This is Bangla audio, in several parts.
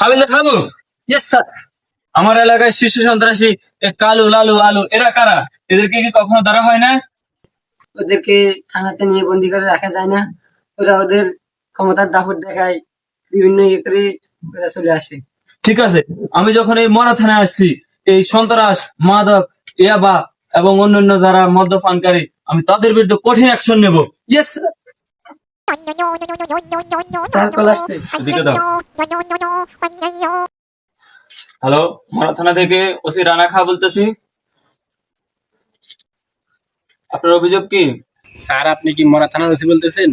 হাবিলদার বাবু ইয়েস স্যার আমার এলাকায় শিশু সন্ত্রাসী কালু লালু আলু এরা কারা? এদেরকে কি কখনো ধরা হয় না? ওদেরকে থানাতে নিয়ে বন্দি করে রাখা যায় না। ওরা ওদের ক্ষমতার দাপট দেখায়। বিভিন্ন ইয়ে করে ওরা চলে আসে। ঠিক আছে আমি যখন এই মরা থানায় আসছি এই সন্ত্রাস মাদক ইয়াবা এবং অন্যান্য যারা মদ্যপানকারী আমি তাদের বিরুদ্ধে কঠিন অ্যাকশন নেব। ইয়েস স্যার কল আসছে এদিকে দাও হ্যালো মরা থানা থেকে ওসি রানা খা বলতেছি। আপনার অভিযোগ কি? স্যার আপনি কি মরা থানার ওসি বলতেছেন?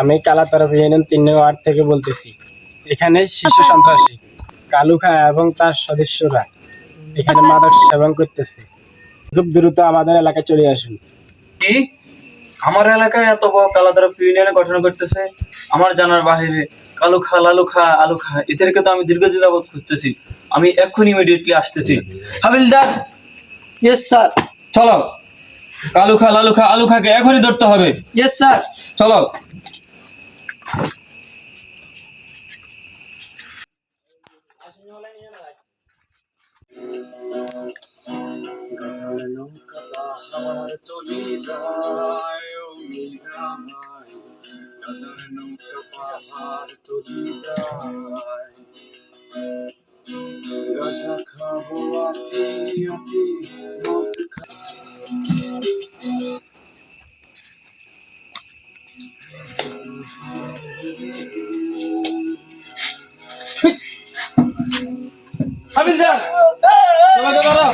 আমি কালা তরফ ইউনিয়ন তিন ওয়ার্ড থেকে বলতেছি। এখানে শিশু সন্ত্রাসী কালু খা এবং তার সদস্যরা এখানে মাদক সেবন করতেছে। খুব দ্রুত আমাদের এলাকায় চলে আসুন। কি? আমার এলাকায় এত বড় কালাদার ইউনিয়নে গঠন করতেছে আমার জানার বাহিরে কালু খা লালু খা আলু খা এদেরকে তো আমি দীর্ঘদিন যাবত খুঁজতেছি। আমি এক্ষুনি ইমিডিয়েটলি আসতেছি। হাবিলদার ইয়েস স্যার চলো। কালু খা লালু খা আলু খাকে এখনই ধরতে হবে। ইয়েস স্যার চলো। নৌকা পাহাড় তলি যায় মিরামাই গজার নৌকা পাহাড় তলি যায় গজা খাব আতি আতি মদ খা হাবিলদার, তোমাকে ধরো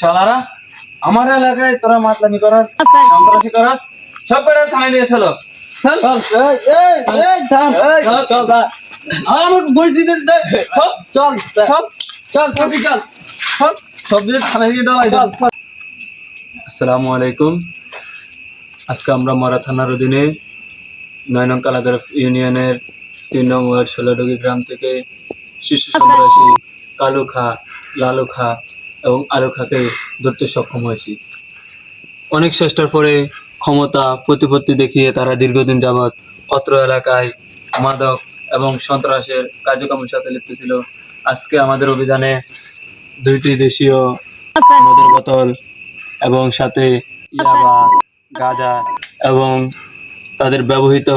শালারা আমার এলাকায় তোরা মাতলামি করাস সন্ত্রাসী করাস সব করে থানায় নিয়ে চলো। চল চল, চল, চল। আর আমাকে ঘুষ দিতে দিতে সব চল সব চল। কপি চল সব সব থানায় নিয়ে আসসালামু আলাইকুম। আজকে আমরা মরা থানার অধীনে নয় নং কালাদার ইউনিয়নের তিন নং ওয়ার্ড ষোলোডুগি গ্রাম থেকে শিশু সন্ত্রাসী কালু খা লালু খা এবং আলু খাকে ধরতে সক্ষম হয়েছি। অনেক চেষ্টার পরে ক্ষমতা প্রতিপত্তি দেখিয়ে তারা দীর্ঘদিন যাবৎ অত্র এলাকায় মাদক এবং সন্ত্রাসের কার্যক্রমের সাথে লিপ্ত ছিল। আজকে আমাদের অভিযানে দুইটি দেশীয় মদের বোতল এবং সাথে ইয়াবা গাঁজা এবং তাদের ব্যবহৃত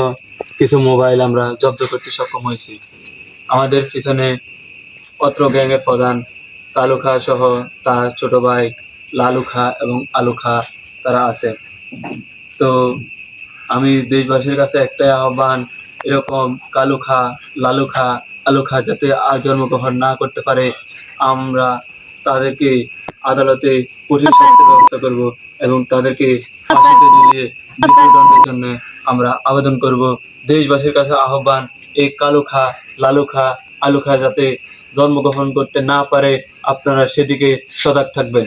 কিছু মোবাইল আমরা জব্দ করতে সক্ষম হয়েছি। আমাদের পিছনে অত্র গ্যাংয়ের প্রধান কালু খা সহ তার ছোট ভাই লালু খা এবং আলু খা তারা আছে। তো আমি দেশবাসীর কাছে একটাই আহ্বান, এরকম কালু খা লালু খা আলু খা যাতে আর জন্মগ্রহণ না করতে পারে, আমরা তাদেরকে আদালতে কঠিন শাস্তির ব্যবস্থা করব এবং তাদেরকে ফাঁসিতে ঝুলিয়ে মৃত্যুদণ্ডের জন্য আমরা আবেদন করব। দেশবাসীর কাছে আহ্বান, এই কালো খা, লালু খা, আলু খা যাতে জন্মগ্রহণ করতে না পারে, আপনারা সেদিকে সজাগ থাকবেন।